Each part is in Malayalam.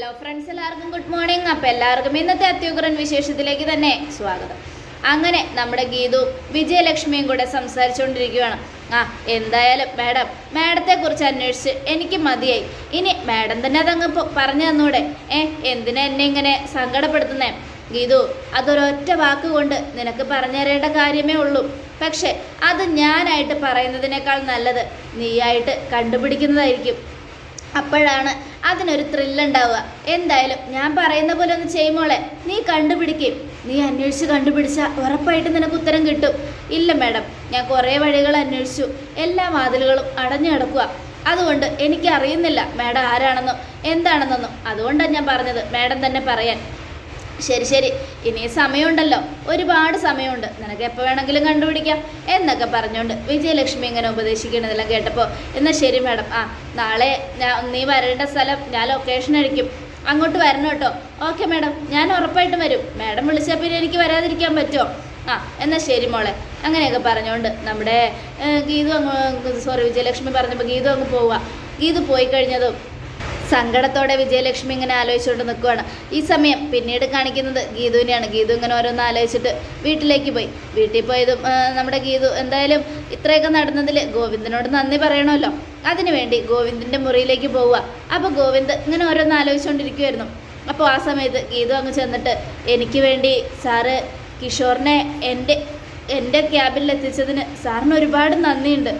ഹലോ ഫ്രണ്ട്സ് എല്ലാവർക്കും ഗുഡ് മോർണിംഗ്. അപ്പം എല്ലാവർക്കും ഇന്നത്തെ അത്യുഗ്രൻ വിശേഷത്തിലേക്ക് തന്നെ സ്വാഗതം. അങ്ങനെ നമ്മുടെ ഗീതു വിജയലക്ഷ്മിയും കൂടെ സംസാരിച്ചുകൊണ്ടിരിക്കുകയാണ് ആ എന്തായാലും മാഡം മാഡത്തെക്കുറിച്ച് അന്വേഷിച്ച് എനിക്ക് മതിയായി. ഇനി മാഡം തന്നെ അതങ്ങ് പറഞ്ഞു തന്നൂടെ. ഏ എന്തിനാ എന്നെ ഇങ്ങനെ സങ്കടപ്പെടുത്തുന്നേ? ഗീതു അതൊരൊറ്റ വാക്കുകൊണ്ട് നിനക്ക് പറഞ്ഞുതരേണ്ട കാര്യമേ ഉള്ളൂ. പക്ഷേ അത് ഞാനായിട്ട് പറയുന്നതിനേക്കാൾ നല്ലത് നീയായിട്ട് കണ്ടുപിടിക്കുന്നതായിരിക്കും. അപ്പോഴാണ് അതിനൊരു ത്രില്ലുണ്ടാവുക എന്തായാലും ഞാൻ പറയുന്ന പോലെ ഒന്ന് ചെയ്യുമോളെ നീ കണ്ടുപിടിക്കും. നീ അന്വേഷിച്ച് കണ്ടുപിടിച്ചാൽ ഉറപ്പായിട്ട് നിനക്ക് ഉത്തരം കിട്ടും. ഇല്ല മാഡം ഞാൻ കുറേ വഴികൾ അന്വേഷിച്ചു. എല്ലാ വാതിലുകളും അടഞ്ഞു കിടക്കുക അതുകൊണ്ട് എനിക്ക് അറിയുന്നില്ല മാഡം ആരാണെന്നും എന്താണെന്നൊന്നും. അതുകൊണ്ടാണ് ഞാൻ പറഞ്ഞത് മാഡം തന്നെ പറയാൻ. ശരി ശരി. ഇനി സമയമുണ്ടല്ലോ. ഒരുപാട് സമയമുണ്ട്. നിനക്ക് എപ്പോൾ വേണമെങ്കിലും കണ്ടുപിടിക്കാം. എന്നൊക്കെ പറഞ്ഞുകൊണ്ട് വിജയലക്ഷ്മി ഇങ്ങനെ ഉപദേശിക്കണതെല്ലാം കേട്ടപ്പോൾ എന്നാൽ ശരി മാഡം. ആ നാളെ ഞാൻ നീ വരേണ്ട സ്ഥലം ഞാൻ ലൊക്കേഷൻ അടിക്കും അങ്ങോട്ട് വരണം കേട്ടോ. Okay madam. ഞാൻ ഉറപ്പായിട്ടും വരും. മാഡം വിളിച്ചാൽ പിന്നെ എനിക്ക് വരാതിരിക്കാൻ പറ്റുമോ? ആ എന്നാൽ ശരി മോളെ. അങ്ങനെയൊക്കെ പറഞ്ഞുകൊണ്ട് നമ്മുടെ ഗീതു അങ്ങ് സോറി വിജയലക്ഷ്മി പറഞ്ഞപ്പോൾ ഗീതു അങ്ങ് പോവുക ഗീതു പോയി കഴിഞ്ഞതും സങ്കടത്തോടെ വിജയലക്ഷ്മി ഇങ്ങനെ ആലോചിച്ചുകൊണ്ട് നിൽക്കുകയാണ് ഈ സമയം പിന്നീട് കാണിക്കുന്നത് ഗീതുവിനെയാണ്. ഗീതു ഇങ്ങനെ ഓരോന്ന് ആലോചിച്ചിട്ട് വീട്ടിലേക്ക് പോയി. വീട്ടിൽ പോയതും നമ്മുടെ ഗീതു എന്തായാലും ഇത്രയൊക്കെ നടന്നതിൽ ഗോവിന്ദനോട് നന്ദി പറയണമല്ലോ. അതിനുവേണ്ടി ഗോവിന്ദിന്റെ മുറിയിലേക്ക് പോവുക. അപ്പോൾ ഗോവിന്ദ് ഇങ്ങനെ ഓരോന്ന് ആലോചിച്ചുകൊണ്ടിരിക്കുമായിരുന്നു അപ്പോൾ ആ സമയത്ത് ഗീതു അങ്ങ് ചെന്നിട്ട് എനിക്ക് വേണ്ടി സാറ് കിഷോറിനെ എന്റെ എന്റെ ക്യാബിൽ എത്തിച്ചതിന് സാറിന് ഒരുപാട് നന്ദിയുണ്ട്.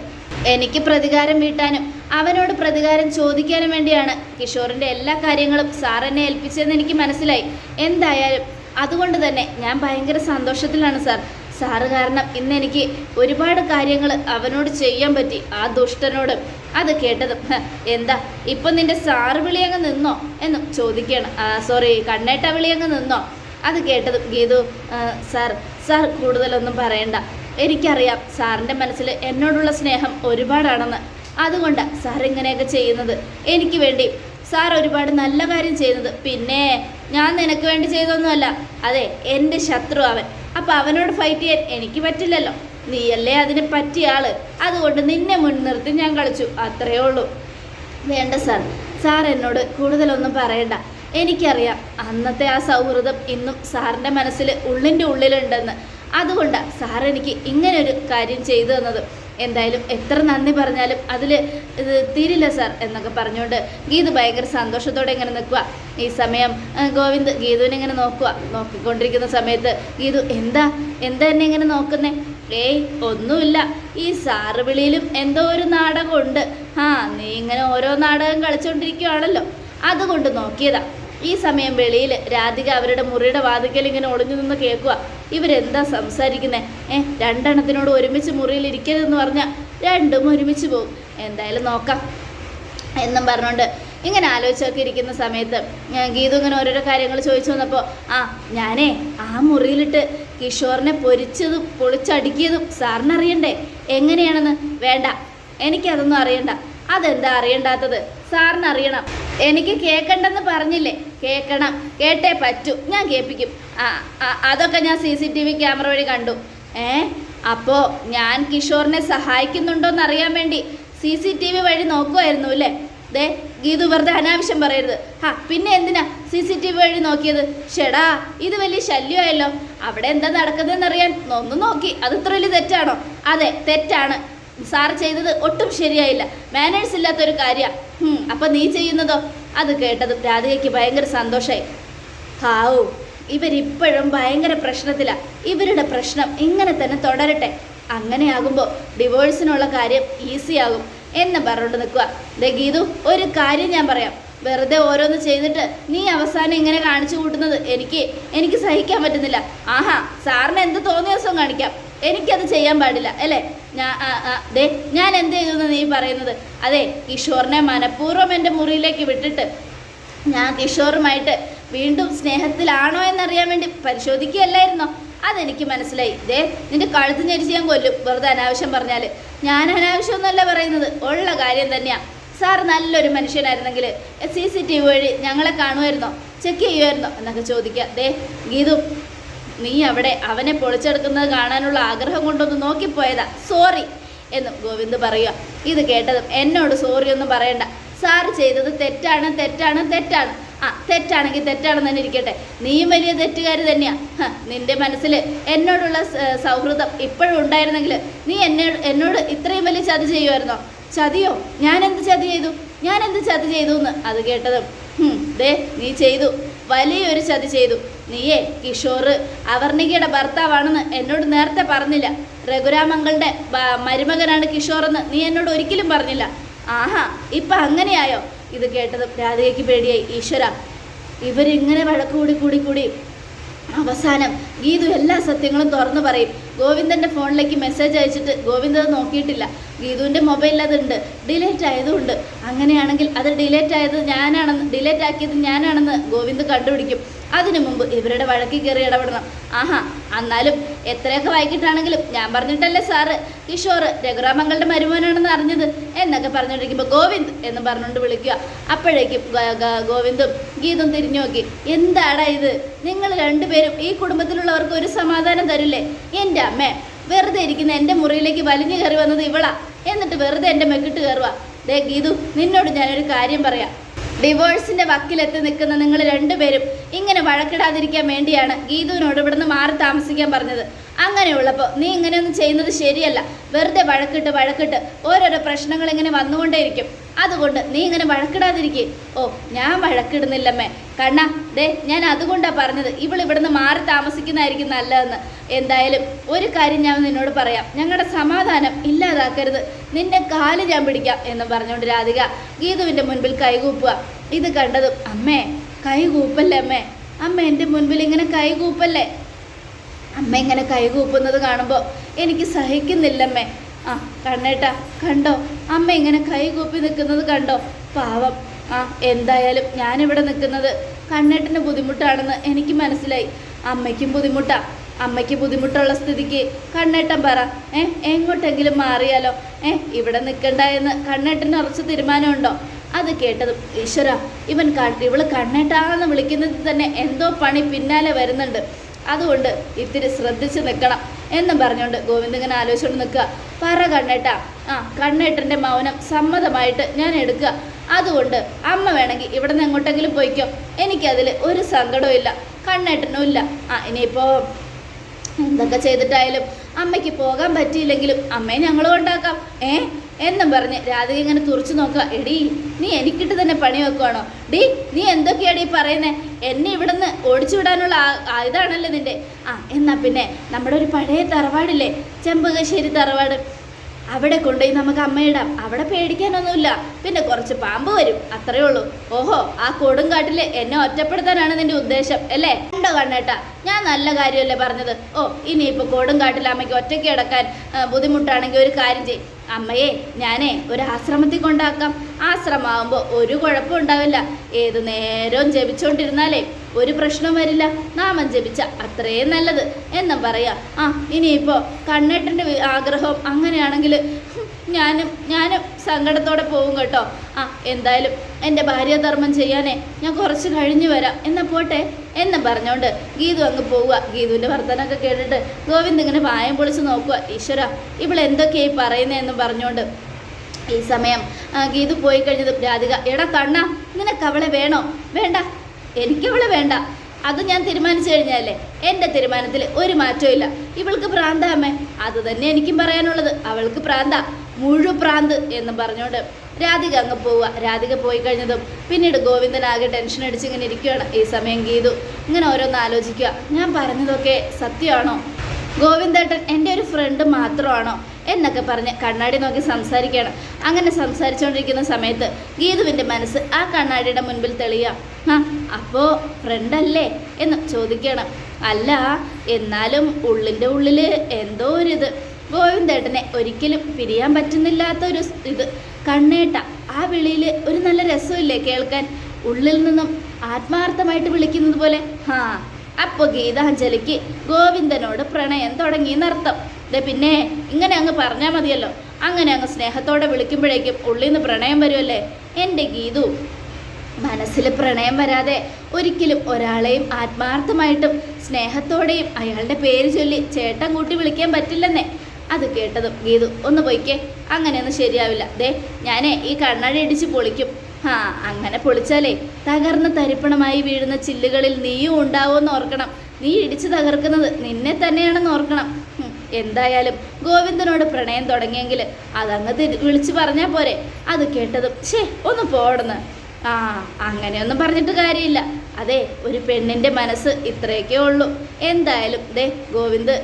എനിക്ക് പ്രതികാരം വീട്ടാനും അവനോട് പ്രതികാരം ചോദിക്കാനും വേണ്ടിയാണ് കിഷോറിന്റെ എല്ലാ കാര്യങ്ങളും സാർ എന്നെ ഏൽപ്പിച്ചതെന്ന് എനിക്ക് മനസ്സിലായി. എന്തായാലും അതുകൊണ്ട് തന്നെ ഞാൻ ഭയങ്കര സന്തോഷത്തിലാണ് സാർ. സാറ് കാരണം ഇന്ന് എനിക്ക് ഒരുപാട് കാര്യങ്ങൾ അവനോട് ചെയ്യാൻ പറ്റി ആ ദുഷ്ടനോട്. അത് കേട്ടതും എന്താ ഇപ്പൊ നിന്റെ സാറ് വിളിയങ്ങ് നിന്നോ എന്ന് ചോദിക്കുകയാണ് സോറി കണ്ണേട്ട വിളിയങ്ങ് നിന്നോ? അത് കേട്ടതും ഗീതു "ആ, സാർ സാർ കൂടുതലൊന്നും പറയണ്ട. എനിക്കറിയാം സാറിന്റെ മനസ്സിൽ എന്നോടുള്ള സ്നേഹം ഒരുപാടാണെന്ന്. അതുകൊണ്ടാണ് സാർ ഇങ്ങനെയൊക്കെ ചെയ്യുന്നത്. എനിക്ക് വേണ്ടി. സാർ ഒരുപാട് നല്ല കാര്യം ചെയ്യുന്നത്. പിന്നെ ഞാൻ നിനക്ക് വേണ്ടി ചെയ്തൊന്നുമല്ല അതെ എന്റെ ശത്രു അവൻ. അപ്പം അവനോട് ഫൈറ്റ് ചെയ്യാൻ എനിക്ക് പറ്റില്ലല്ലോ. നീയല്ലേ അതിന് പറ്റിയ ആൾ. അതുകൊണ്ട് നിന്നെ മുൻനിർത്തി ഞാൻ കളിച്ചു. അത്രയേ ഉള്ളൂ. വേണ്ട സാർ. സാർ എന്നോട് കൂടുതലൊന്നും പറയണ്ട. എനിക്കറിയാം അന്നത്തെ ആ സൗഹൃദം ഇന്നും സാറിന്റെ മനസ്സിൽ ഉള്ളിന്റെ ഉള്ളിലുണ്ടെന്ന്. അതുകൊണ്ടാണ് സാർ എനിക്ക് ഇങ്ങനൊരു കാര്യം ചെയ്തു തന്നത്. എന്തായാലും എത്ര നന്ദി പറഞ്ഞാലും അതിൽ ഇത് തീരില്ല സാർ എന്നൊക്കെ പറഞ്ഞുകൊണ്ട് ഗീതു ഭയങ്കര സന്തോഷത്തോടെ ഇങ്ങനെ നിൽക്കുക. ഈ സമയം ഗോവിന്ദ് ഗീതുവിനെ ഇങ്ങനെ നോക്കുക. നോക്കിക്കൊണ്ടിരിക്കുന്ന സമയത്ത് ഗീതു എന്താ? എന്താ എന്നെ ഇങ്ങനെ നോക്കുന്നേ? ഏയ് ഒന്നുമില്ല. ഈ സാറ് വിളിയിലും എന്തോ ഒരു നാടകമുണ്ട്. ആ നീ ഇങ്ങനെ ഓരോ നാടകം കളിച്ചുകൊണ്ടിരിക്കുകയാണല്ലോ അതുകൊണ്ട് നോക്കിയതാ. ഈ സമയം വെളിയിൽ രാധിക അവരുടെ മുറിയുടെ വാതിക്കൽ ഇങ്ങനെ ഒളിഞ്ഞു നിന്ന് കേൾക്കുക ഇവരെന്താ സംസാരിക്കുന്നേ? ഏഹ് രണ്ടെണ്ണത്തിനോട് ഒരുമിച്ച് മുറിയിൽ ഇരിക്കരുതെന്ന് പറഞ്ഞാൽ രണ്ടും ഒരുമിച്ച് പോകും എന്തായാലും നോക്കാം എന്നും പറഞ്ഞുകൊണ്ട് ഇങ്ങനെ ആലോചിച്ചൊക്കെ ഇരിക്കുന്ന സമയത്ത് ഗീതു ഇങ്ങനെ ഓരോരോ കാര്യങ്ങൾ ചോദിച്ചു വന്നപ്പോൾ ആ ഞാനേ ആ മുറിയിലിട്ട് കിഷോറിനെ പൊരിച്ചതും പൊളിച്ചടുക്കിയതും സാറിനറിയണ്ടേ? എങ്ങനെയാണെന്ന്? വേണ്ട. എനിക്കതൊന്നും അറിയണ്ട. അതെന്താ അറിയണ്ടാത്തത്? സാറിന് അറിയണം. എനിക്ക് കേൾക്കണ്ടെന്ന് പറഞ്ഞില്ലേ? കേൾക്കണം കേട്ടേ പറ്റൂ. ഞാൻ കേൾപ്പിക്കും. ആ ആ, അതൊക്കെ ഞാൻ C C T V camera വഴി കണ്ടു. ഏ? അപ്പോൾ ഞാൻ കിഷോറിനെ സഹായിക്കുന്നുണ്ടോയെന്ന് അറിയാൻ വേണ്ടി സി സി ടി വി വഴി നോക്കുമായിരുന്നു അല്ലേ? ദേ ഗീതു വെറുതെ അനാവശ്യം പറയരുത്. ഹാ പിന്നെ എന്തിനാ സി സി ടി വി വഴി നോക്കിയത്? ഷെടാ ഇത് വലിയ ശല്യമായല്ലോ. അവിടെ എന്താ നടക്കുന്നതെന്ന് അറിയാൻ ഒന്ന് നോക്കി. അത് ഇത്ര വലിയ തെറ്റാണോ? അതെ തെറ്റാണ്. സാർ ചെയ്തത് ഒട്ടും ശരിയായില്ല. മാനേഴ്സ് ഇല്ലാത്തൊരു കാര്യമാണ് അപ്പം നീ ചെയ്യുന്നതോ? അത് കേട്ടതും രാധികയ്ക്ക് ഭയങ്കര സന്തോഷമായി ഹാവു ഇവരിപ്പോഴും ഭയങ്കര പ്രശ്നത്തിലാണ് ഇവരുടെ പ്രശ്നം ഇങ്ങനെ തന്നെ തുടരട്ടെ. അങ്ങനെയാകുമ്പോൾ ഡിവോഴ്സിനുള്ള കാര്യം ഈസി ആകും എന്ന് പറഞ്ഞുകൊണ്ട് നിൽക്കുക ദേ ഗീതു ഒരു കാര്യം ഞാൻ പറയാം. വെറുതെ ഓരോന്ന് ചെയ്തിട്ട് നീ അവസാനം ഇങ്ങനെ കാണിച്ചു കൂട്ടുന്നത് എനിക്ക് എനിക്ക് സഹിക്കാൻ പറ്റുന്നില്ല. ആഹാ സാറിന് എന്ത് തോന്നിയ ദിവസം കാണിക്കാം. എനിക്കത് ചെയ്യാൻ പാടില്ല അല്ലേ? ഞാൻ ഞാൻ എന്ത് ചെയ്തു എന്ന് നീ പറയുന്നത്? അതെ കിഷോറിനെ മനഃപൂർവം എന്റെ മുറിയിലേക്ക് വിട്ടിട്ട് ഞാൻ കിഷോറുമായിട്ട് വീണ്ടും സ്നേഹത്തിലാണോ എന്നറിയാൻ വേണ്ടി പരിശോധിക്കുകയല്ലായിരുന്നോ? അതെനിക്ക് മനസ്സിലായി. ദേ നിന്റെ കഴുത്ത് ഞെരിച്ച് ഞാൻ കൊല്ലും. വെറുതെ അനാവശ്യം പറഞ്ഞാൽ ഞാൻ അനാവശ്യമൊന്നുമല്ല പറയുന്നത്. ഉള്ള കാര്യം തന്നെയാണ് സാർ നല്ലൊരു മനുഷ്യനായിരുന്നെങ്കിൽ സി സി ടി വി വഴി ഞങ്ങളെ കാണുമായിരുന്നോ? ചെക്ക് ചെയ്യുമായിരുന്നോ? എന്നൊക്കെ ചോദിക്കുക. ദേ ഗീതു നീ അവിടെ അവനെ പൊളിച്ചെടുക്കുന്നത് കാണാനുള്ള ആഗ്രഹം കൊണ്ടൊന്ന് നോക്കിപ്പോയതാ. സോറി എന്നും ഗോവിന്ദ് പറയുക ഇത് കേട്ടതും എന്നോട് സോറി ഒന്നും പറയണ്ട. സാർ ചെയ്തത് തെറ്റാണ് തെറ്റാണ് തെറ്റാണ്. ആ തെറ്റാണെങ്കിൽ തെറ്റാണെന്ന് തന്നെ ഇരിക്കട്ടെ. നീയും വലിയ തെറ്റുകാരി തന്നെയാ. നിന്റെ മനസ്സിൽ എന്നോടുള്ള സൗഹൃദം ഇപ്പോഴും ഉണ്ടായിരുന്നെങ്കിൽ നീ എന്നെ എന്നോട് ഇത്രയും വലിയ ചതി ചെയ്യുമായിരുന്നോ? ചതിയോ? ഞാൻ എന്ത് ചതി ചെയ്തു? ഞാൻ എന്ത് ചതി ചെയ്തു എന്ന് അത് കേട്ടതും "ഹും, ദേ നീ ചെയ്തു. വലിയൊരു ചതി ചെയ്തു. നീയേ കിഷോർ അവർണികയുടെ ഭർത്താവാണെന്ന് എന്നോട് നേരത്തെ പറഞ്ഞില്ല. രഘുരാമങ്ങളുടെ മരുമകനാണ് കിഷോർ എന്ന് നീ എന്നോട് ഒരിക്കലും പറഞ്ഞില്ല. ആഹാ ഇപ്പൊ അങ്ങനെയായോ? ഇത് കേട്ടതും രാധികയ്ക്ക് പേടിയായി. ഈശ്വര ഇവരിങ്ങനെ വഴക്കുകൂടി കൂടി കൂടി അവസാനം ഗീതു എല്ലാ സത്യങ്ങളും തുറന്നു പറയും. ഗോവിന്ദന്റെ ഫോണിലേക്ക് മെസ്സേജ് അയച്ചിട്ട് ഗോവിന്ദ് അത് നോക്കിയിട്ടില്ല. ഗീതുവിന്റെ മൊബൈലിൽ അതുണ്ട്. ഡിലേറ്റ് ആയതുകൊണ്ട് അങ്ങനെയാണെങ്കിൽ അത് ഡിലേറ്റ് ആയത് ഞാനാണെന്ന് ഡിലേറ്റ് ആക്കിയത് ഞാനാണെന്ന് ഗോവിന്ദ് കണ്ടുപിടിക്കും. അതിനു മുമ്പ് ഇവരുടെ വഴക്കിൽ കയറി ഇടപെടണം. ആഹാ എന്നാലും എത്രയൊക്കെ വൈകിട്ടാണെങ്കിലും ഞാൻ പറഞ്ഞിട്ടല്ലേ സാറ്? കിഷോർ രഘുറാമങ്ങളുടെ മരുമോനാണെന്ന് അറിഞ്ഞത്. എന്നൊക്കെ പറഞ്ഞുകൊണ്ടിരിക്കുമ്പോൾ ഗോവിന്ദ് എന്ന് പറഞ്ഞുകൊണ്ട് വിളിക്കുക. അപ്പോഴേക്കും ഗോവിന്ദും ഗീതും തിരിഞ്ഞു നോക്കി. എന്താടാ ഇത്? നിങ്ങൾ രണ്ടുപേരും ഈ കുടുംബത്തിലുള്ളവർക്ക് ഒരു സമാധാനം തരില്ലേ? എന്റെ അമ്മ വെറുതെ ഇരിക്കുന്ന എന്റെ മുറിയിലേക്ക് വലിഞ്ഞു കയറി വന്നത് ഇവളാ. എന്നിട്ട് വെറുതെ എന്റെ മെക്കിട്ട് കയറുക ദേ ഗീതു നിന്നോട് ഞാനൊരു കാര്യം പറയാം. ഡിവോഴ്സിന്റെ വക്കിലെത്തി നിൽക്കുന്ന നിങ്ങൾ രണ്ടുപേരും ഇങ്ങനെ വഴക്കിടാതിരിക്കാൻ വേണ്ടിയാണ് ഗീതുവിനോട് ഇവിടുന്ന് മാറി താമസിക്കാൻ പറഞ്ഞത്. അങ്ങനെയുള്ളപ്പോൾ നീ ഇങ്ങനെയൊന്നും ചെയ്യുന്നത് ശരിയല്ല. വെറുതെ വഴക്കിട്ട് വഴക്കിട്ട് ഓരോരോ പ്രശ്നങ്ങൾ ഇങ്ങനെ വന്നുകൊണ്ടേയിരിക്കും. അതുകൊണ്ട് നീ ഇങ്ങനെ വഴക്കിടാതിരിക്കേ. ഓ ഞാൻ വഴക്കിടുന്നില്ലമ്മേ. കണ്ണ ദേ ഞാൻ അതുകൊണ്ടാണ് പറഞ്ഞത് ഇവൾ ഇവിടുന്ന് മാറി താമസിക്കുന്നതായിരിക്കും നല്ലതെന്ന്. എന്തായാലും ഒരു കാര്യം ഞാൻ നിന്നോട് പറയാം. ഞങ്ങളുടെ സമാധാനം ഇല്ലാതാക്കരുത്. നിന്റെ കാൽ ഞാൻ പിടിക്കാം എന്ന് പറഞ്ഞുകൊണ്ട് രാധിക ഗീതുവിന്റെ മുൻപിൽ കൈകൂപ്പുക. ഇത് കണ്ടതും അമ്മേ കൈകൂപ്പല്ലേ അമ്മേ? അമ്മ എന്റെ മുൻപിൽ ഇങ്ങനെ കൈകൂപ്പല്ലേ? അമ്മ ഇങ്ങനെ കൈകൂപ്പുന്നത് കാണുമ്പോൾ എനിക്ക് സഹിക്കുന്നില്ലമ്മേ. ആ കണ്ണേട്ടാ കണ്ടോ? അമ്മ ഇങ്ങനെ കൈകൂപ്പി നിൽക്കുന്നത് കണ്ടോ? പാവം. ആ എന്തായാലും ഞാനിവിടെ നിൽക്കുന്നത് കണ്ണേട്ടന് ബുദ്ധിമുട്ടാണെന്ന് എനിക്ക് മനസ്സിലായി. അമ്മയ്ക്കും ബുദ്ധിമുട്ടാ. അമ്മയ്ക്ക് ബുദ്ധിമുട്ടുള്ള സ്ഥിതിക്ക് കണ്ണേട്ടൻ പറ. ഏ എങ്ങോട്ടെങ്കിലും മാറിയാലോ? ഏ ഇവിടെ നിൽക്കണ്ട എന്ന് കണ്ണേട്ടന് ഉറച്ച തീരുമാനമുണ്ടോ? അത് കേട്ടതും ഈശ്വര ഇവൻ ഇവൾ കണ്ണേട്ടാന്ന് വിളിക്കുന്നത് തന്നെ എന്തോ പണി പിന്നാലെ വരുന്നുണ്ട്. അതുകൊണ്ട് ഇത്തിരി ശ്രദ്ധിച്ച് നിൽക്കണം എന്നും പറഞ്ഞുകൊണ്ട് ഗോവിന്ദ് ഇങ്ങനെ ആലോചിച്ചുകൊണ്ട് നിൽക്കുക. പറ കണ്ണേട്ട. ആ കണ്ണേട്ടന്റെ മൗനം സമ്മതമായിട്ട് ഞാൻ എടുക്കുക. അതുകൊണ്ട് അമ്മ വേണമെങ്കിൽ ഇവിടെ നിന്ന് എങ്ങോട്ടെങ്കിലും പോയിക്കോ. എനിക്കതിൽ ഒരു സങ്കടവും ഇല്ല കണ്ണേട്ടനും ഇല്ല. ആ ഇനിയിപ്പോൾ എന്തൊക്കെ ചെയ്തിട്ടായാലും അമ്മയ്ക്ക് പോകാൻ പറ്റിയില്ലെങ്കിലും അമ്മയെ ഞങ്ങൾ കൊണ്ടാക്കാം ഏ? എന്നും പറഞ്ഞ് രാധിക ഇങ്ങനെ തുറച്ചു നോക്കുക. എടീ നീ എനിക്കിട്ട് തന്നെ പണി വെക്കുവാണോ? ഡീ നീ എന്തൊക്കെയാടി പറയുന്നേ? എന്നെ ഇവിടുന്ന് ഓടിച്ചു വിടാനുള്ള ഇതാണല്ലോ നിന്റെ. ആ എന്നാ പിന്നെ നമ്മുടെ ഒരു പഴയ തറവാടില്ലേ? ചെമ്പകശ്ശേരി തറവാട്. അവിടെ കൊണ്ടുപോയി നമുക്ക് അമ്മയിടാം അവിടെ പേടിക്കാനൊന്നുമില്ല. പിന്നെ കുറച്ച് പാമ്പ് വരും. അത്രേ ഉള്ളൂ. ഓഹോ ആ കൊടുങ്കാട്ടിൽ എന്നെ ഒറ്റപ്പെടുത്താനാണ് നിന്റെ ഉദ്ദേശം അല്ലേ? കണ്ടോ കണ്ണേട്ടാ ഞാൻ നല്ല കാര്യമല്ലേ പറഞ്ഞത്? ഓ ഇനിയിപ്പോൾ കൊടുങ്കാട്ടിൽ അമ്മയ്ക്ക് ഒറ്റയ്ക്ക് കിടക്കാൻ ബുദ്ധിമുട്ടാണെങ്കിൽ ഒരു കാര്യം ചെയ്യും. അമ്മയെ ഞാനേ ഒരു ആശ്രമത്തിൽ കൊണ്ടാക്കാം. ആശ്രമാവുമ്പോൾ ഒരു കുഴപ്പമുണ്ടാവില്ല ഏത് നേരവും ജപിച്ചുകൊണ്ടിരുന്നാലേ ഒരു പ്രശ്നം വരില്ല. നാമം ജപിച്ച അത്രയും നല്ലത്. എന്നും പറയാ ആ ഇനിയിപ്പോൾ കണ്ണേട്ടന്റെ വി- ആഗ്രഹം അങ്ങനെയാണെങ്കിൽ ഞാനും ഞാനും സങ്കടത്തോടെ പോകും കേട്ടോ. ആ എന്തായാലും എന്റെ ഭാര്യാധർമ്മം ചെയ്യാനേ ഞാൻ കുറച്ച് കഴിഞ്ഞു വരാം. എന്നാ പോട്ടെ. എന്ന് പറഞ്ഞുകൊണ്ട് ഗീതു അങ്ങ് പോവുക. ഗീതുവിന്റെ വർത്തനമൊക്കെ കേട്ടിട്ട് ഗോവിന്ദ് ഇങ്ങനെ വായം പൊളിച്ച് നോക്കുക. ഈശ്വര ഇവളെന്തൊക്കെയായി പറയുന്നതെന്നും പറഞ്ഞുകൊണ്ട് ഈ സമയം ഗീതു പോയി കഴിഞ്ഞതും രാധിക എടാ കണ്ണ നിനക്ക് അവളെ വേണോ? വേണ്ട എനിക്കവളെ വേണ്ട. അത് ഞാൻ തീരുമാനിച്ചു കഴിഞ്ഞാലേ എന്റെ തീരുമാനത്തിൽ ഒരു മാറ്റവും ഇല്ല. ഇവൾക്ക് പ്രാന്ത അമ്മേ. അത് തന്നെ എനിക്കും പറയാനുള്ളത്. അവൾക്ക് പ്രാന്ത. മുഴു പ്രാന്ത് എന്ന് പറഞ്ഞുകൊണ്ട് രാധിക അങ്ങ് പോവുക. രാധിക പോയി കഴിഞ്ഞതും പിന്നീട് ഗോവിന്ദൻ ആകെ ടെൻഷൻ അടിച്ച് ഇങ്ങനെ ഇരിക്കുകയാണ്. ഈ സമയം ഗീതു. ഇങ്ങനെ ഓരോന്ന് ആലോചിക്കുക. ഞാൻ പറഞ്ഞതൊക്കെ സത്യമാണോ? ഗോവിന്ദേട്ടൻ എന്റെ ഒരു ഫ്രണ്ട് മാത്രമാണോ? എന്നൊക്കെ പറഞ്ഞ് കണ്ണാടി നോക്കി സംസാരിക്കുകയാണ്. അങ്ങനെ സംസാരിച്ചുകൊണ്ടിരിക്കുന്ന സമയത്ത് ഗീതുവിന്റെ മനസ്സ് ആ കണ്ണാടിയുടെ മുൻപിൽ തെളിയാം. ആ അപ്പോൾ ഫ്രണ്ടല്ലേ എന്ന് ചോദിക്കണം അല്ല എന്നാലും ഉള്ളിന്റെ ഉള്ളിൽ എന്തോ ഒരിത് ഗോവിന്ദേട്ടനെ ഒരിക്കലും പിരിയാൻ പറ്റുന്നില്ലാത്ത ഒരു ഇത്. കണ്ണേട്ട ആ വിളിയിൽ ഒരു നല്ല രസമില്ലേ കേൾക്കാൻ? ഉള്ളിൽ നിന്നും ആത്മാർത്ഥമായിട്ട് വിളിക്കുന്നത് പോലെ. ഹാ അപ്പോൾ ഗീതാഞ്ജലിക്ക് ഗോവിന്ദനോട് പ്രണയം തുടങ്ങി എന്നർത്ഥം ദേ പിന്നെ ഇങ്ങനെ അങ്ങ് പറഞ്ഞാൽ മതിയല്ലോ. അങ്ങനെ അങ്ങ് സ്നേഹത്തോടെ വിളിക്കുമ്പോഴേക്കും ഉള്ളിൽ നിന്ന് പ്രണയം വരുമല്ലേ എന്റെ ഗീതു. മനസ്സിൽ പ്രണയം വരാതെ ഒരിക്കലും ഒരാളെയും ആത്മാർത്ഥമായിട്ടും സ്നേഹത്തോടെയും അയാളുടെ പേര് ചൊല്ലി ചേട്ടൻ കൂട്ടി വിളിക്കാൻ പറ്റില്ലെന്നേ. അത് കേട്ടതും ഗീതു ഒന്ന് പോയിക്കേ. അങ്ങനെയൊന്നും ശരിയാവില്ല. ദേ ഞാനേ ഈ കണ്ണാടി ഇടിച്ച് പൊളിക്കും. ആ അങ്ങനെ പൊളിച്ചാലേ തകർന്ന് തരിപ്പണമായി വീഴുന്ന ചില്ലുകളിൽ നീയും ഉണ്ടാവുമെന്ന് ഓർക്കണം. നീ ഇടിച്ച് തകർക്കുന്നത് നിന്നെ തന്നെയാണെന്ന് ഓർക്കണം. എന്തായാലും ഗോവിന്ദനോട് പ്രണയം തുടങ്ങിയെങ്കിൽ അതങ്ങ് വിളിച്ചു പറഞ്ഞാൽ പോരെ. അത് കേട്ടതും ഷേ ഒന്ന് പോടുന്ന്. ആ അങ്ങനെയൊന്നും പറഞ്ഞിട്ട് കാര്യമില്ല. അതെ ഒരു പെണ്ണിന്റെ മനസ്സ് ഇത്രയൊക്കെ ഉള്ളൂ. എന്തായാലും ദേ ഗോവിന്ദ്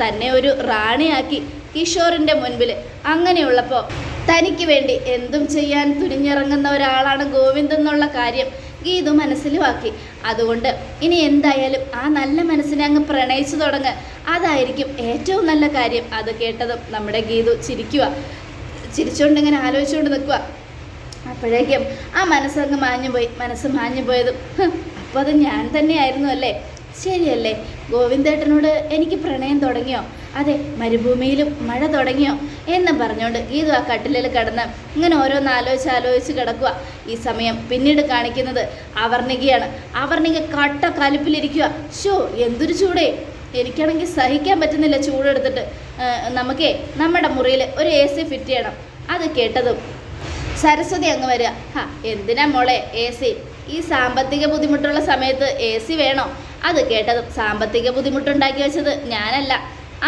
തന്നെ ഒരു റാണിയാക്കി കിഷോറിന്റെ മുൻപിൽ അങ്ങനെയുള്ളപ്പോൾ തനിക്ക് വേണ്ടി എന്തും ചെയ്യാൻ തുനിഞ്ഞിറങ്ങുന്ന ഒരാളാണ് ഗോവിന്ദ് എന്നുള്ള കാര്യം ഗീതു മനസ്സിലുമാക്കി അതുകൊണ്ട് ഇനി എന്തായാലും ആ നല്ല മനസ്സിനെ അങ്ങ് പ്രണയിച്ചു തുടങ്ങ്. അതായിരിക്കും ഏറ്റവും നല്ല കാര്യം. അത് കേട്ടതും നമ്മുടെ ഗീതു ചിരിക്കുക ചിരിച്ചുകൊണ്ട് ഇങ്ങനെ ആലോചിച്ചുകൊണ്ട് നിൽക്കുക അപ്പോഴേക്കും ആ മനസ്സങ്ങ് മാഞ്ഞു പോയി മനസ്സ് മാഞ്ഞു പോയതും അപ്പോൾ അത് ഞാൻ തന്നെയായിരുന്നു അല്ലേ? ശരിയല്ലേ? ഗോവിന്ദേട്ടനോട് എനിക്ക് പ്രണയം തുടങ്ങിയോ? അതെ മരുഭൂമിയിലും മഴ തുടങ്ങിയോ എന്ന് പറഞ്ഞുകൊണ്ട് ഗീതു ആ കട്ടിലിൽ കിടന്ന് ഇങ്ങനെ ഓരോന്ന് ആലോചിച്ച് ആലോചിച്ച് കിടക്കുക ഈ സമയം പിന്നീട് കാണിക്കുന്നത് അവർണികയാണ്. അവർണിക കട്ട കലിപ്പിലിരിക്കുക ഷോ എന്തൊരു ചൂടേ. എനിക്കാണെങ്കിൽ സഹിക്കാൻ പറ്റുന്നില്ല ചൂടെടുത്തിട്ട്. നമുക്കേ നമ്മുടെ മുറിയിൽ ഒരു എ സി ഫിറ്റ് ചെയ്യണം. അത് കേട്ടതും സരസ്വതി അങ്ങ് വരിക. ഹാ എന്തിനാ മോളെ എ സി? ഈ സാമ്പത്തിക ബുദ്ധിമുട്ടുള്ള സമയത്ത് എ സി വേണോ? അത് കേട്ടതും സാമ്പത്തിക ബുദ്ധിമുട്ടുണ്ടാക്കി വെച്ചത് ഞാനല്ല.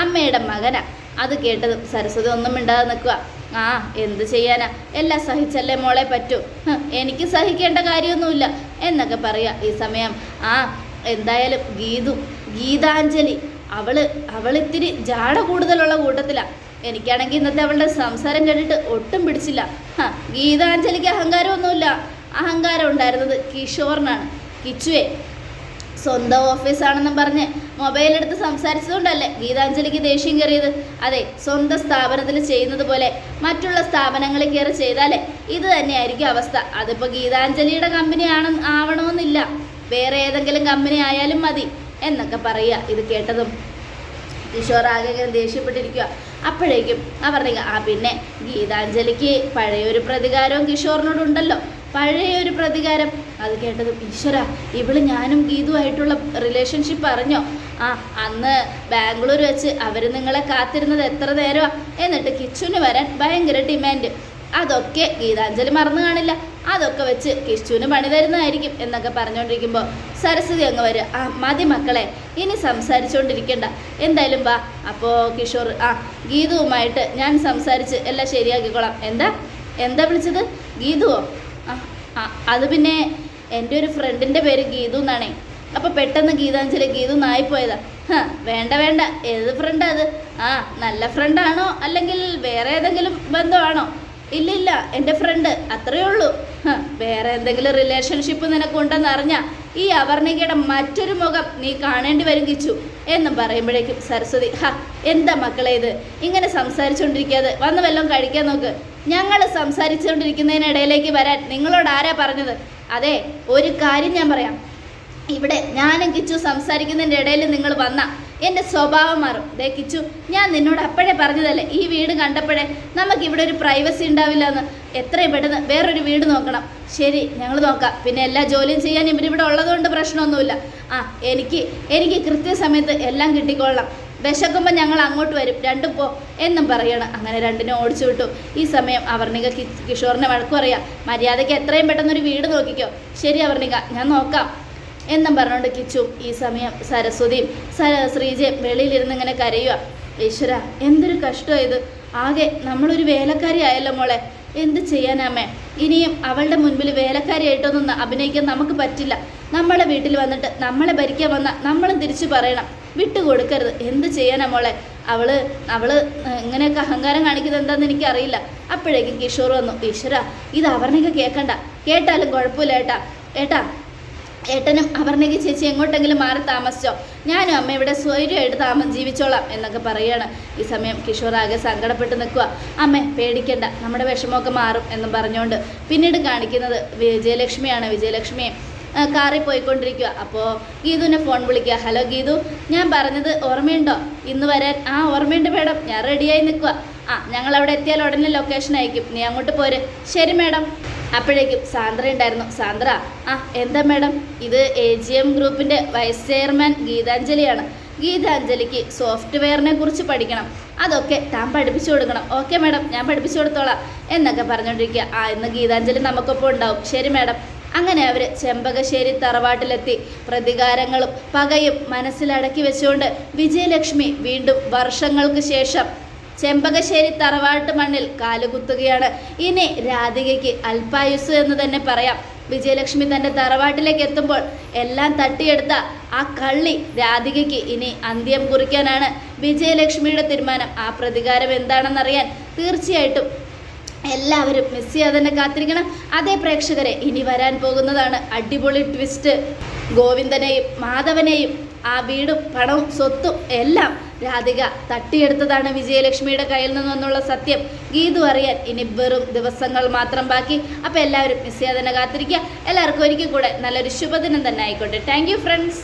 അമ്മയുടെ മകനാ. അത് കേട്ടതും സരസ്വതി ഒന്നും മിണ്ടാതെ നിൽക്കുക. ആ എന്ത് ചെയ്യാനാ? എല്ലാം സഹിച്ചല്ലേ മോളെ പറ്റൂ? എനിക്ക് സഹിക്കേണ്ട കാര്യമൊന്നുമില്ല എന്നൊക്കെ പറയുക ഈ സമയം. ആ എന്തായാലും ഗീതു ഗീതാഞ്ജലി അവൾ അവളിത്തിരി ജാട കൂടുതലുള്ള കൂട്ടത്തിലാണ് എനിക്കാണെങ്കിൽ ഇന്നത്തെ അവളുടെ സംസാരം കേട്ടിട്ട് ഒട്ടും പിടിച്ചില്ല. ഗീതാഞ്ജലിക്ക് അഹങ്കാരമൊന്നുമില്ല. അഹങ്കാരം ഉണ്ടായിരുന്നത് കിഷോറിനാണ്. കിച്ചുവേ സ്വന്തം ഓഫീസാണെന്നും പറഞ്ഞ് മൊബൈൽ എടുത്ത് സംസാരിച്ചതുകൊണ്ടല്ലേ ഗീതാഞ്ജലിക്ക് ദേഷ്യം കയറിയത്? അതെ സ്വന്തം സ്ഥാപനത്തിൽ ചെയ്യുന്നത് പോലെ മറ്റുള്ള സ്ഥാപനങ്ങളിൽ കയറി ചെയ്താലേ ഇത് തന്നെയായിരിക്കും അവസ്ഥ. അതിപ്പോൾ ഗീതാഞ്ജലിയുടെ കമ്പനി ആണ് ആവണമെന്നില്ല. വേറെ ഏതെങ്കിലും കമ്പനി ആയാലും മതി എന്നൊക്കെ പറയുക ഇത് കേട്ടതും. കിഷോർ ആകെ ഇങ്ങനെ ദേഷ്യപ്പെട്ടിരിക്കുക. അപ്പോഴേക്കും അവർ ആ പിന്നെ ഗീതാഞ്ജലിക്ക് പഴയൊരു പ്രതികാരവും കിഷോറിനോടുണ്ടല്ലോ. പഴയൊരു പ്രതികാരം. അത് കേട്ടതും ഈശ്വര. ഇവൾ ഞാനും ഗീതുമായിട്ടുള്ള റിലേഷൻഷിപ്പ് അറിഞ്ഞോ? ആ അന്ന് ബാംഗ്ലൂർ വെച്ച് അവർ നിങ്ങളെ കാത്തിരുന്നത് എത്ര നേരമാ എന്നിട്ട് കിച്ചുവിന് വരാൻ ഭയങ്കര ഡിമാൻഡ് അതൊക്കെ ഗീതാഞ്ജലി മറന്നു കാണില്ല. അതൊക്കെ വെച്ച് കിച്ചുവിന് പണി തരുന്നതായിരിക്കും എന്നൊക്കെ പറഞ്ഞുകൊണ്ടിരിക്കുമ്പോൾ സരസ്വതി അങ്ങ് വരിക ആ മതി മക്കളെ ഇനി സംസാരിച്ചുകൊണ്ടിരിക്കണ്ട എന്തായാലും വാ. അപ്പോൾ കിഷോർ ആ ഗീതുവുമായിട്ട് ഞാൻ സംസാരിച്ച് എല്ലാം ശരിയാക്കിക്കോളാം. എന്താ? എന്താ വിളിച്ചത്? ഗീതുവോ? അത് പിന്നെ എന്റെ ഒരു ഫ്രണ്ടിന്റെ പേര് ഗീതു എന്നാണേ. അപ്പോൾ പെട്ടെന്ന് ഗീതാഞ്ജലി ഗീതു നായിപ്പോയതാ വേണ്ട വേണ്ട. ഏത് ഫ്രണ്ടാ അത്? ആ നല്ല ഫ്രണ്ടാണോ അല്ലെങ്കിൽ വേറെ ഏതെങ്കിലും ബന്ധമാണോ? ഇല്ല ഇല്ല. എന്റെ ഫ്രണ്ട് അത്രയേ ഉള്ളൂ. വേറെ എന്തെങ്കിലും റിലേഷൻഷിപ്പ് നിനക്കുണ്ടെന്ന് അറിഞ്ഞാൽ ഈ അവർണികയുടെ മറ്റൊരു മുഖം നീ കാണേണ്ടി വരും കിച്ചു എന്ന് പറയുമ്പോഴേക്കും സരസ്വതി ഹ എന്താ മക്കളെ ഇത്? ഇങ്ങനെ സംസാരിച്ചുകൊണ്ടിരിക്കാതെ വന്ന് വല്ലതും കഴിക്കാൻ നോക്ക്. ഞങ്ങൾ സംസാരിച്ചുകൊണ്ടിരിക്കുന്നതിനിടയിലേക്ക് വരാൻ നിങ്ങളോട് ആരാ പറഞ്ഞത്? അതെ ഒരു കാര്യം ഞാൻ പറയാം. ഇവിടെ ഞാനും കിച്ചു സംസാരിക്കുന്നതിന്റെ ഇടയിൽ നിങ്ങൾ വന്ന എന്റെ സ്വഭാവം മാറും. ദേ കിച്ചു ഞാൻ നിന്നോട് അപ്പോഴേ പറഞ്ഞതല്ലേ ഈ വീട് കണ്ടപ്പോഴേ നമുക്ക് ഇവിടെ ഒരു പ്രൈവസി ഉണ്ടാവില്ല എന്ന് എത്രയും പെട്ടെന്ന് വേറൊരു വീട് നോക്കണം. ശരി ഞങ്ങൾ നോക്കാം. പിന്നെ എല്ലാ ജോലിയും ചെയ്യാൻ ഇവരിവിടെ ഉള്ളതുകൊണ്ട് പ്രശ്നമൊന്നുമില്ല. ആ എനിക്ക് എനിക്ക് കൃത്യസമയത്ത് എല്ലാം കിട്ടിക്കൊള്ളാം. വിശക്കുമ്പോൾ ഞങ്ങൾ അങ്ങോട്ട് വരും. രണ്ടും പോ എന്നും പറയണം. അങ്ങനെ രണ്ടിനെ ഓടിച്ചു വിട്ടു. ഈ സമയം അവർണിക കിഷോറിനെ വഴക്കു പറയാം മര്യാദയ്ക്ക് എത്രയും പെട്ടെന്നൊരു വീട് നോക്കിക്കോ. ശരി അവർണിക ഞാൻ നോക്കാം. എന്നും പറഞ്ഞുകൊണ്ട് കിച്ചു ഈ സമയം സരസ്വതിയും സര ശ്രീജയും വെളിയിലിരുന്ന് ഇങ്ങനെ കരയുക ഈശ്വര എന്തൊരു കഷ്ടമാണ് ഇത്. ആകെ നമ്മളൊരു വേലക്കാരി ആയല്ലോ മോളെ. എന്ത് ചെയ്യാനാമേ ഇനിയും അവളുടെ മുൻപിൽ വേലക്കാരിയായിട്ടൊന്നും അഭിനയിക്കാൻ നമുക്ക് പറ്റില്ല. നമ്മളെ വീട്ടിൽ വന്നിട്ട് നമ്മളെ ഭരിക്കാൻ വന്ന നമ്മളും തിരിച്ചു പറയണം. വിട്ടുകൊടുക്കരുത്. എന്ത് ചെയ്യാനാ മോളെ? അവൾ അവൾ ഇങ്ങനെയൊക്കെ അഹങ്കാരം കാണിക്കുന്നത് എന്താണെന്ന് എനിക്കറിയില്ല. അപ്പോഴേക്കും കിഷോർ വന്നു. ഈശ്വര ഇത് അവർണിക കേൾക്കണ്ട കേട്ടാലും കുഴപ്പമില്ല ഏട്ടാ. ഏട്ടാ ഏട്ടനും അപർണയ്ക്ക് ചേച്ചി എങ്ങോട്ടെങ്കിലും മാറി താമസിച്ചോ? ഞാനും അമ്മ ഇവിടെ സ്വൈര്യമായിട്ട് താമസം ജീവിച്ചോളാം എന്നൊക്കെ പറയാണ് ഈ സമയം കിഷോർ ആകെ സങ്കടപ്പെട്ട് നിൽക്കുക അമ്മ പേടിക്കണ്ട. നമ്മുടെ വിഷമമൊക്കെ മാറും എന്നും പറഞ്ഞുകൊണ്ട് പിന്നീട് കാണിക്കുന്നത് വിജയലക്ഷ്മിയാണ്. വിജയലക്ഷ്മിയെ കാറിൽ പോയിക്കൊണ്ടിരിക്കുക അപ്പോൾ ഗീതുവിനെ ഫോൺ വിളിക്കുക ഹലോ ഗീതു. ഞാൻ പറഞ്ഞത് ഓർമ്മയുണ്ടോ? ഇന്ന് വരാൻ ആ ഓർമ്മയുണ്ട് മേഡം ഞാൻ റെഡിയായി നിൽക്കുക ആ ഞങ്ങൾ അവിടെ എത്തിയാൽ ഉടനെ ലൊക്കേഷൻ അയക്കും. നീ അങ്ങോട്ട് പോര്. ശരി മേഡം അപ്പോഴേക്കും സാന്ദ്ര ഉണ്ടായിരുന്നു. സാന്ദ്ര ആ എന്താ മേഡം ഇത് എ ജി എം ഗ്രൂപ്പിന്റെ വൈസ് ചെയർമാൻ ഗീതാഞ്ജലിയാണ്. ഗീതാഞ്ജലിക്ക് സോഫ്റ്റ്വെയറിനെ കുറിച്ച് പഠിക്കണം. അതൊക്കെ താൻ പഠിപ്പിച്ചു കൊടുക്കണം. ഓക്കെ മേഡം ഞാൻ പഠിപ്പിച്ചു കൊടുത്തോളാം. എന്നൊക്കെ പറഞ്ഞുകൊണ്ടിരിക്കുക ആ ഇന്ന് ഗീതാഞ്ജലി നമുക്കൊപ്പം ഉണ്ടാവും. ശരി മാഡം അങ്ങനെ അവർ ചെമ്പകശ്ശേരി തറവാട്ടിലെത്തി. പ്രതികാരങ്ങളും പകയും മനസ്സിലടക്കി വെച്ചുകൊണ്ട് വിജയലക്ഷ്മി വീണ്ടും വർഷങ്ങൾക്ക് ശേഷം ചെമ്പകശ്ശേരി തറവാട്ട് മണ്ണിൽ കാലുകുത്തുകയാണ്. ഇനി രാധികയ്ക്ക് അൽപായുസ് എന്ന് തന്നെ പറയാം. വിജയലക്ഷ്മി തന്റെ തറവാട്ടിലേക്ക് എത്തുമ്പോൾ എല്ലാം തട്ടിയെടുത്ത ആ കള്ളി രാധികയ്ക്ക് ഇനി അന്ത്യം കുറിക്കാനാണ്. വിജയലക്ഷ്മിയുടെ തീരുമാനം ആ പ്രതികാരം എന്താണെന്നറിയാൻ തീർച്ചയായിട്ടും എല്ലാവരും മിസ് ചെയ്യാതെ തന്നെ കാത്തിരിക്കണം. അതേ പ്രേക്ഷകരെ ഇനി വരാൻ പോകുന്നതാണ് അടിപൊളി ട്വിസ്റ്റ് ഗോവിന്ദനെയും മാധവനെയും ആ വീടും പണവും സ്വത്തും എല്ലാം രാധിക തട്ടിയെടുത്തതാണ് വിജയലക്ഷ്മിയുടെ കയ്യിൽ നിന്നുള്ള സത്യം. ഗീതു അറിയാൻ ഇനി വെറും ദിവസങ്ങൾ മാത്രം ബാക്കി. അപ്പോൾ എല്ലാവരും മിസ് ചെയ്യാതെ തന്നെ കാത്തിരിക്കുക. എല്ലാവർക്കും ഒരിക്കൽ കൂടെ നല്ലൊരു ശുഭദിനം തന്നെ ആയിക്കോട്ടെ. Thank friends